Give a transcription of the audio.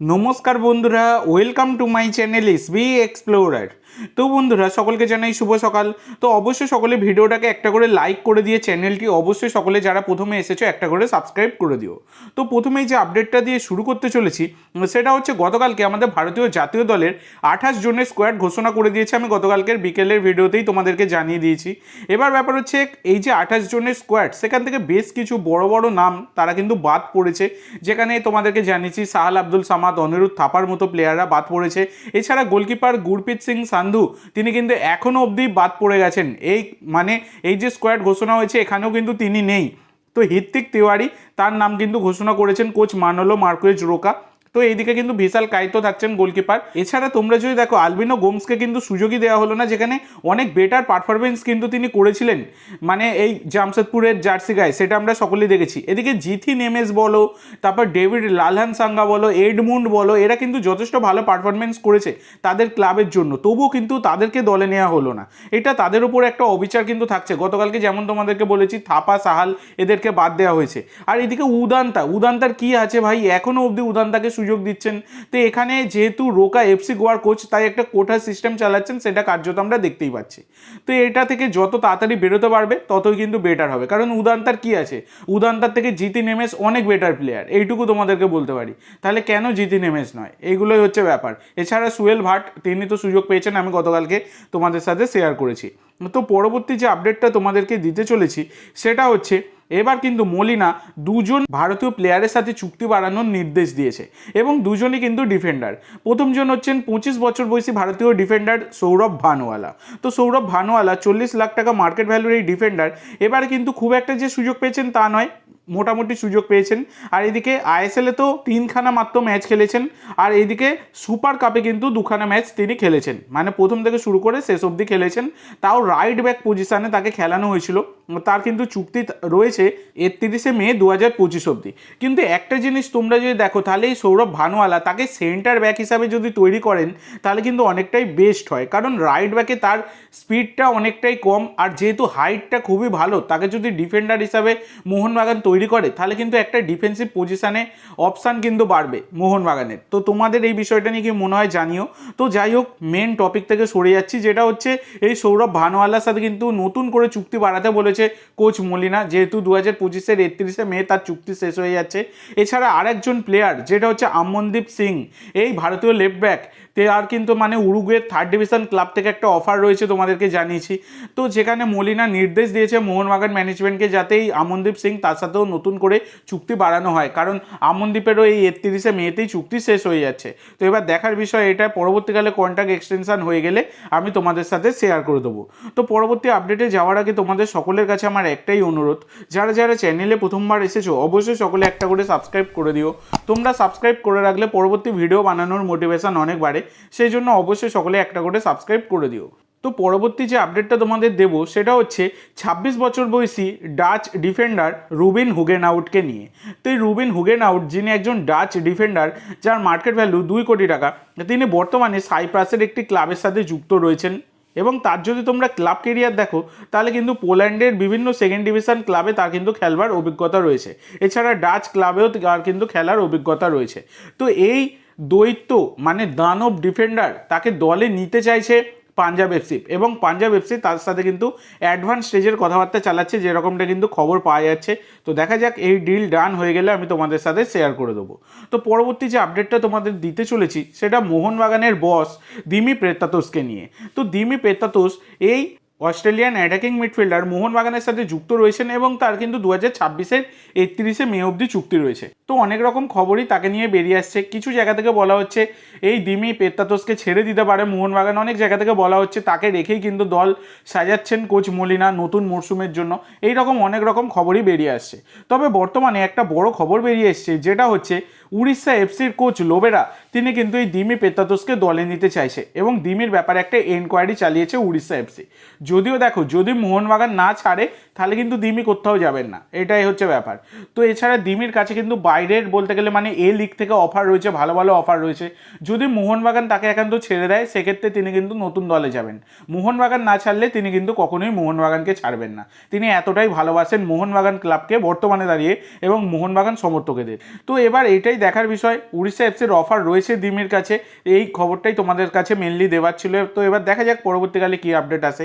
নমস্কার বন্ধুরা welcome to my channel S B explorer তো বন্ধুরা, সকলকে জানাই শুভ সকাল। তো অবশ্যই সকলে ভিডিওটাকে একটা করে লাইক করে দিয়ে চ্যানেলটি অবশ্যই সকলে যারা প্রথমে এসেছ, একটা করে সাবস্ক্রাইব করে দিও। তো প্রথমেই যে আপডেটটা দিয়ে শুরু করতে চলেছি, সেটা হচ্ছে গতকালকে আমাদের ভারতীয় জাতীয় দলের আঠাশ জনের স্কোয়াড ঘোষণা করে দিয়েছে। আমি গতকালকের বিকেলের ভিডিওতেই তোমাদেরকে জানিয়ে দিয়েছি। এবার ব্যাপার হচ্ছে, এই যে আঠাশ জনের স্কোয়াড সেখান থেকে বেশ কিছু বড় বড় নাম তারা কিন্তু বাদ পড়েছে। যেখানে তোমাদেরকে জানিয়েছি সাহাল আব্দুল সামাদ অনিরুদ্ধ থাপার মতো প্লেয়াররা বাদ পড়েছে। এছাড়া গোলকিপার গুরপ্রীত সিং সান্ধু, তিনি কিন্তু এখনও অবধি বাদ পড়ে গেছেন। এই মানে এই যে স্কোয়াড ঘোষণা হয়েছে, এখানেও কিন্তু তিনি নেই। তো হৃত্বিক তিওয়ারি, তার নাম কিন্তু ঘোষণা করেছেন কোচ মানলো মার্কুয়েজ রোকা। তো এইদিকে কিন্তু বিশাল কাইতো থাকছেন গোলকিপার। এছাড়া তোমরা যদি দেখো, আলবিনো গোমসকে কিন্তু সুযোগই দেওয়া হলো না, যেখানে অনেক বেটার পারফরমেন্স কিন্তু তিনি করেছিলেন। মানে এই জামশেদপুরের জার্সি গায়ে, সেটা আমরা সকলেই দেখেছি। এদিকে জিথি নেমেস বলো, তারপর ডেভিড লালহান সাঙ্গা বলো, এডমুন্ড বলো, এরা কিন্তু যথেষ্ট ভালো পারফরমেন্স করেছে তাদের ক্লাবের জন্য। তবুও কিন্তু তাদেরকে দলে নেওয়া হলো না। এটা তাদের উপর একটা অবিচার কিন্তু থাকছে। গতকালকে যেমন তোমাদেরকে বলেছি, থাপা, সাহাল এদেরকে বাদ দেওয়া হয়েছে। আর এদিকে উদান্তা, উদান্তার কি আছে ভাই? এখনও অবধি উদান্তাকে সুযোগ দিচ্ছেন। তো এখানে যেহেতু রোকা এফসি গোয়ার কোচ তাই একটা কোটা সিস্টেম চালাচ্ছেন, সেটা কার্যত আমরা দেখতেই পাচ্ছি। তো এটা থেকে যত তাড়াতাড়ি বেরোতে পারবে, ততই কিন্তু বেটার হবে। কারণ উদান্তার কি আছে? উদান্তার থেকে জিতি নেমেস অনেক বেটার প্লেয়ার এইটুকু তোমাদেরকে বলতে পারি। তাহলে কেন জিতি নেমেস নয়? এইগুলোই হচ্ছে ব্যাপার। এছাড়া সুয়েল ভাট, তিনি তো সুযোগ পেয়েছেন, আমি গতকালকে তোমাদের সাথে শেয়ার করেছি। তো পরবর্তী যে আপডেটটা তোমাদেরকে দিতে চলেছি, সেটা হচ্ছে এবার কিন্তু মলিনা দুজন ভারতীয় প্লেয়ারের সাথে চুক্তি বাড়ানোর নির্দেশ দিয়েছে এবং দুজনই কিন্তু ডিফেন্ডার প্রথমজন হচ্ছেন পঁচিশ বছর বয়সী ভারতীয় ডিফেন্ডার সৌরভ ভানুয়ালা। তো সৌরভ ভানুয়ালা চল্লিশ লাখ টাকা মার্কেট ভ্যালুর এই ডিফেন্ডার এবার কিন্তু খুব একটা যে সুযোগ পেয়েছেন তা নয়। মোটামুটি সুযোগ পেয়েছেন। আর এদিকে আইএসএলে তো তিনখানা মাত্র ম্যাচ খেলেছেন। আর এদিকে সুপার কাপে কিন্তু দুখানা ম্যাচ তিনি খেলেছেন। মানে প্রথম থেকে শুরু করে শেষ অবধি খেলেছেন। তাও রাইট ব্যাক পজিশনে তাকে খেলানো হয়েছিল। তার কিন্তু চুক্তি রয়েছে একত্রিশে মে দু হাজার পঁচিশ অবধি। কিন্তু একটা জিনিস তোমরা যদি দেখো, তাহলে এই সৌরভ ভানুয়ালা তাকে সেন্টার ব্যাক হিসাবে যদি তৈরি করেন, তাহলে কিন্তু অনেকটাই বেস্ট হয়। কারণ রাইট ব্যাকে তার স্পিডটা অনেকটাই কম। আর যেহেতু হাইটটা খুবই ভালো, তাকে যদি ডিফেন্ডার হিসাবে মোহনবাগান তৈরি করে, তাহলে কিন্তু একটা ডিফেন্সিভ পজিশানে অপশান কিন্তু বাড়বে মোহনবাগানের। তো তোমাদের এই বিষয়টা নিয়ে কি মনে হয় জানিও। তো যাই হোক মেন টপিক থেকে সরে যাচ্ছি, যেটা হচ্ছে এই সৌরভ ভানুয়ালার সাথে কিন্তু নতুন করে চুক্তি বাড়াতে বলেছে কোচ মলিনা। যেহেতু দু হাজার পঁচিশের একত্রিশে মে তার চুক্তি শেষ হয়ে যাচ্ছে। এছাড়া আরেকজন প্লেয়ার যেটা হচ্ছে আমনদীপ সিং, এই ভারতীয় লেফট ব্যাক তে আর কিন্তু মানে উরুগুয়ের থার্ড ডিভিশন ক্লাব থেকে একটা অফার রয়েছে তোমাদেরকে জানিয়েছি। তো যেখানে মলিনা নির্দেশ দিয়েছে মোহনবাগান ম্যানেজমেন্টকে যাতে এই আমনদীপ সিং তার সাথেও নতুন করে চুক্তি বাড়ানো হয়। কারণ আমনদীপেরও এই একত্রিশে মেতেই চুক্তি শেষ হয়ে যাচ্ছে। তো এবার দেখার বিষয় এটা, পরবর্তীকালে কন্ট্রাক্ট এক্সটেনশান হয়ে গেলে আমি তোমাদের সাথে শেয়ার করে দেবো। তো পরবর্তী আপডেটে যাওয়ার আগে তোমাদের সকলের কাছে আমার একটাই অনুরোধ, যারা যারা চ্যানেলে প্রথমবার এসেছ, অবশ্যই সকলে একটা করে সাবস্ক্রাইব করে দিও। তোমরা সাবস্ক্রাইব করে রাখলে পরবর্তী ভিডিও বানানোর মোটিভেশন অনেক বাড়ে, সেই জন্য অবশ্যই সকলে একটা করে সাবস্ক্রাইব করে দিও। তো পরবর্তী যে আপডেটটা তোমাদের দেবো, সেটা হচ্ছে ছাব্বিশ বছর বয়সী ডাচ ডিফেন্ডার রুবিন হুগেন আউটকে নিয়ে। তো এই রুবিন হুগেন আউট যিনি একজন ডাচ ডিফেন্ডার যার মার্কেট ভ্যালু দুই কোটি টাকা, তিনি বর্তমানে সাইপ্রাসের একটি ক্লাবের সাথে যুক্ত রয়েছেন। এবং তার যদি তোমরা ক্লাব কেরিয়ার দেখো, তাহলে কিন্তু পোল্যান্ডের বিভিন্ন সেকেন্ড ডিভিশন ক্লাবে তার কিন্তু খেলবার অভিজ্ঞতা রয়েছে। এছাড়া ডাচ ক্লাবেও তার কিন্তু খেলার অভিজ্ঞতা রয়েছে। তো এই দৈত্য মানে দানব ডিফেন্ডার তাকে দলে নিতে চাইছে পাঞ্জাব এফসি এবং পাঞ্জাব এফসি তার সাথে কিন্তু অ্যাডভান্স স্টেজের কথাবার্তা চালাচ্ছে, যেরকমটা কিন্তু খবর পাওয়া যাচ্ছে। তো দেখা যাক এই ডিল ডান হয়ে গেলে আমি তোমাদের সাথে শেয়ার করে দেবো। তো পরবর্তী যে আপডেটটা তোমাদের দিতে চলেছি, সেটা মোহনবাগানের বস দিমি প্রেতাতোষকে নিয়ে। তো দিমি প্রেতাতোষ এই অস্ট্রেলিয়ান অ্যাটাকিং মিডফিল্ডার মোহনবাগানের সাথে যুক্ত রয়েছেন এবং তার কিন্তু দু হাজার ছাব্বিশের একত্রিশে মে অবধি চুক্তি রয়েছে। তো অনেক রকম খবরই তাকে নিয়ে বেরিয়ে আসছে। কিছু জায়গা থেকে বলা হচ্ছে, এই দিমি পেত্তাতোসকে ছেড়ে দিতে পারে মোহনবাগান অনেক জায়গা থেকে বলা হচ্ছে, তাকে রেখেই কিন্তু দল সাজাচ্ছেন কোচ মলিনা নতুন মরশুমের জন্য। এই রকম অনেক রকম খবরই বেরিয়ে আসছে। তবে বর্তমানে একটা বড় খবর বেরিয়ে এসছে, যেটা হচ্ছে উড়িষ্যা এফসির কোচ লোবেরা, তিনি কিন্তু এই দিমি পেত্তাতোসকে দলে নিতে চাইছে এবং দিমির ব্যাপারে একটা এনকোয়ারি চালিয়েছে উড়িষ্যা এফসি। যদিও দেখো, যদি মোহনবাগান না ছাড়ে, তাহলে কিন্তু দিমি কোথাও যাবেন না। এটাই হচ্ছে ব্যাপার। তো এছাড়া দিমির কাছে কিন্তু বাইরের বলতে গেলে মানে এ লিগ থেকে অফার রয়েছে, ভালো ভালো অফার রয়েছে। যদি মোহনবাগান তাকে একান্ত ছেড়ে দেয়, সেক্ষেত্রে তিনি কিন্তু নতুন দলে যাবেন। মোহনবাগান না ছাড়লে তিনি কিন্তু কখনোই মোহনবাগানকে ছাড়বেন না। তিনি এতটাই ভালোবাসেন মোহনবাগান ক্লাবকে বর্তমানে দাঁড়িয়ে এবং মোহনবাগান সমর্থকেদের। তো এবার এটাই দেখার বিষয়, উড়িষ্যা এফসির অফার রয়েছে দিমির কাছে। এই খবরটাই তোমাদের কাছে মেনলি দেওয়ার ছিল। তো এবার দেখা যাক, পরবর্তীকালে কী আপডেট আসে।